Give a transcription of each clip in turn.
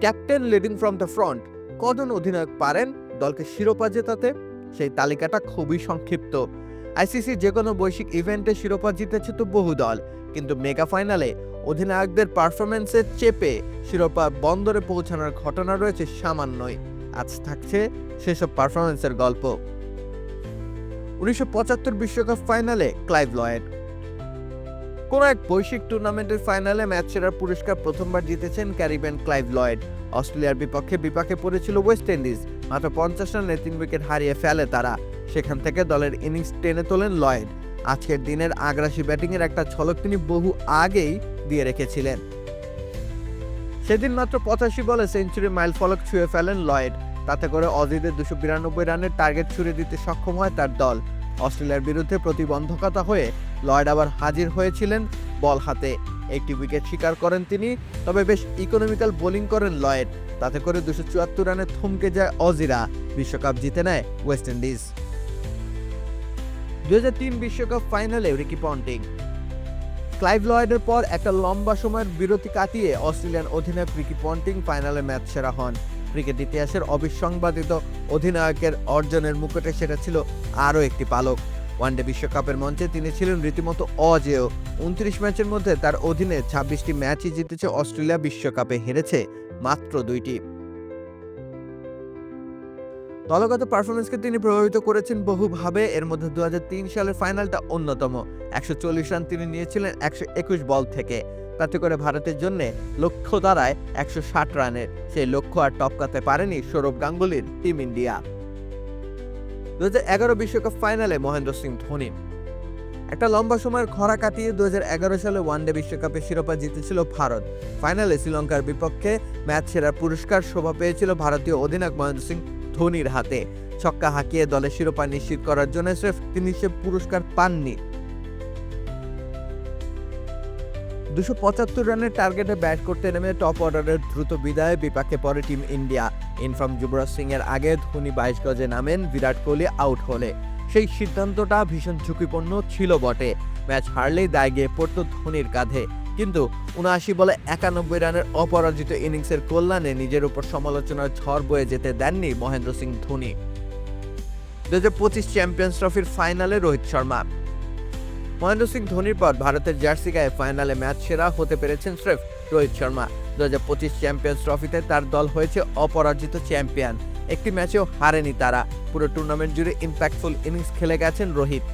Captain leading from the front. কজন অধিনায়ক পারেন? দলকে শিরোপা জেতাতে? সেই তালিকাটা খুবই সংক্ষিপ্ত। আইসিসি যে কোনো বৈশ্বিক ইভেন্টে শিরোপা জিতেছে তো বহু দল। কিন্তু মেগা ফাইনালে অধিনায়কদের পারফরমেন্সের চেপে শিরোপা বন্দরে পৌঁছানোর ঘটনা রয়েছে সামান্যই। আজ থাকছে সেসব পারফরমেন্সের গল্প। উনিশশো বিশ্বকাপ ফাইনালে ক্লাইভ লয়েড। কোন এক বৈশ্বিক টুর্নামেন্টের ফাইনালে ম্যাচ সেরার পুরস্কার প্রথমবার জিতেছেন ক্যারিবিয়ান ক্লাইভ লয়েড। অস্ট্রেলিয়ার বিপক্ষে বিপাকে পড়েছিল ওয়েস্ট ইন্ডিজ। মাত্র পঞ্চাশ রানে তিন উইকেট হারিয়ে ফেলে তারা। সেখান থেকে দলের ইনিংস টেনে তোলেন লয়েড। আজকের দিনের আগ্রাসী ব্যাটিংয়ের একটা ঝলক তিনি বহু আগেই দিয়ে রেখেছিলেন। সেদিন মাত্র পঁচাশি বলে সেঞ্চুরি মাইল ফলক ছুঁয়ে ফেলেন লয়েড। তাতে করে অজিদের দুশো বিরানব্বই রানের টার্গেট ছুড়ে দিতে সক্ষম হয় তার দল। অস্ট্রেলিয়ার বিরুদ্ধে প্রতিবন্ধকতা হয়ে লয়েড আবার হাজির হয়েছিলেন বল হাতে। একটি উইকেট শিকার করেন তিনি, তবে বেশ ইকোনমিক্যাল বোলিং করেন লয়েড। তাতে করে দুশো চুয়াত্তর রানে থমকে যায় অজিরা। বিশ্বকাপ জিতে নেয় ওয়েস্ট ইন্ডিজ। দু বিশ্বকাপ ফাইনালে রিকি পন্টিং। ক্লাইভ লয়েডের পর একটা লম্বা সময়ের বিরতি কাটিয়ে অস্ট্রেলিয়ান অধিনায়ক রিকি পন্টিং ফাইনালে ম্যাচ সেরা হন। ক্রিকেট ইতিহাসের অবিসংবাদিত অধিনায়কের অর্জনের মুকুটে সেটা ছিল আরও একটি পালক। ওয়ানডে বিশ্বকাপের মঞ্চে তিনি ছিলেন রীতিমতো অজেয়। উনত্রিশ ম্যাচের মধ্যে তার অধীনে ছাব্বিশটি ম্যাচই জিতেছে অস্ট্রেলিয়া বিশ্বকাপে, হেরেছে মাত্র দুইটি। দলগত পারফরমেন্সকে তিনি প্রভাবিত করেছেন বহুভাবে। এর মধ্যে দু হাজার তিন সালের ফাইনালটা অন্যতম। একশো চল্লিশ রান তিনি নিয়েছিলেন একশো একুশ বল থেকে। তাতে করে ভারতের জন্য লক্ষ্য দাঁড়ায় একশো ষাট রানের। সেই লক্ষ্য আর টপকাতে পারেনি সৌরভ গাঙ্গুলির টিম ইন্ডিয়া। দু বিশ্বকাপ ফাইনালে মহেন্দ্র সিং ধোনি। একটা লম্বা সময়ের খরা কাটিয়ে দুই হাজার এগারো সালে ওয়ানডে বিশ্বকাপে শিরোপা জিতেছিল ভারত। ফাইনালে শ্রীলঙ্কার বিপক্ষে ম্যাচ সেরার পুরস্কার শোভা পেয়েছিল ভারতীয় অধিনায়ক মহেন্দ্র সিং ধোনির হাতে। ছক্কা হাঁকিয়ে দলের শিরোপা নিশ্চিত করার জন্য স্রেফ তিনি সে পুরস্কার পাননি। দুশো পঁচাত্তর রানের টার্গেটে ব্যাট করতে নেমে টপ অর্ডারের দ্রুত বিদায়ে, বিপাকে পড়ে team India. In form Yuvraj Singh এর আগে ধোনি বাইশ গজে নামেন, বিরাট কোহলি আউট হলে। সেই সিদ্ধান্তটা ভীষণ ঝুঁকিপূর্ণ ছিল বটে। ম্যাচ হারলেই দায় গিয়ে পড়তো ধোনির কাঁধে। কিন্তু উনআশি বলে একানব্বই রানের অপরাজিত ইনিংসের কল্যাণে নিজের উপর সমালোচনার ঝড় বয়ে যেতে দেননি মহেন্দ্র সিং ধোনি। দু হাজার পঁচিশ চ্যাম্পিয়ন্স ট্রফির ফাইনালে রোহিত শর্মা। মহেন্দ্র সিং ধোনির পর ভারতের জার্সি গায়ে ফাইনালে ম্যাচ সেরা হতে পেরেছেন স্রেফ রোহিত শর্মা। দু হাজার পঁচিশ চ্যাম্পিয়ন্স ট্রফিতে তার দল হয়েছে অপরাজিত চ্যাম্পিয়ন। একটি ম্যাচেও হারেনি তারা। পুরো টুর্নামেন্ট জুড়ে ইম্প্যাক্টফুল ইনিংস খেলে গেছেন রোহিত।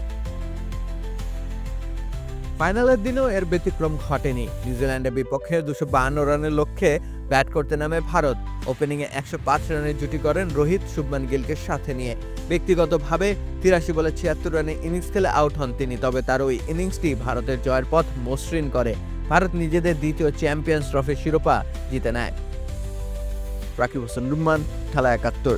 ফাইনালের দিনেও এর ব্যতিক্রম ঘটেনি। নিউজিল্যান্ডের বিপক্ষে দুশো বাহান্ন রানের লক্ষ্যে ব্যাট করতে নামে ভারত। ওপেনিংয়ে একশো পাঁচ রানের জুটি করেন রোহিত শুভমান গিলকে সাথে নিয়ে। ব্যক্তিগতভাবে তিরাশি বলে ছিয়াত্তর রানে ইনিংস খেলে আউট হন তিনি, তবে তার ওই ইনিংসটি ভারতের জয়ের পথ মসৃণ করে। ভারত নিজেদের দ্বিতীয় চ্যাম্পিয়ন্স ট্রফির শিরোপা জিতে নেয়। রাকিব হোসেন রুম্মান খেলা একাত্তর।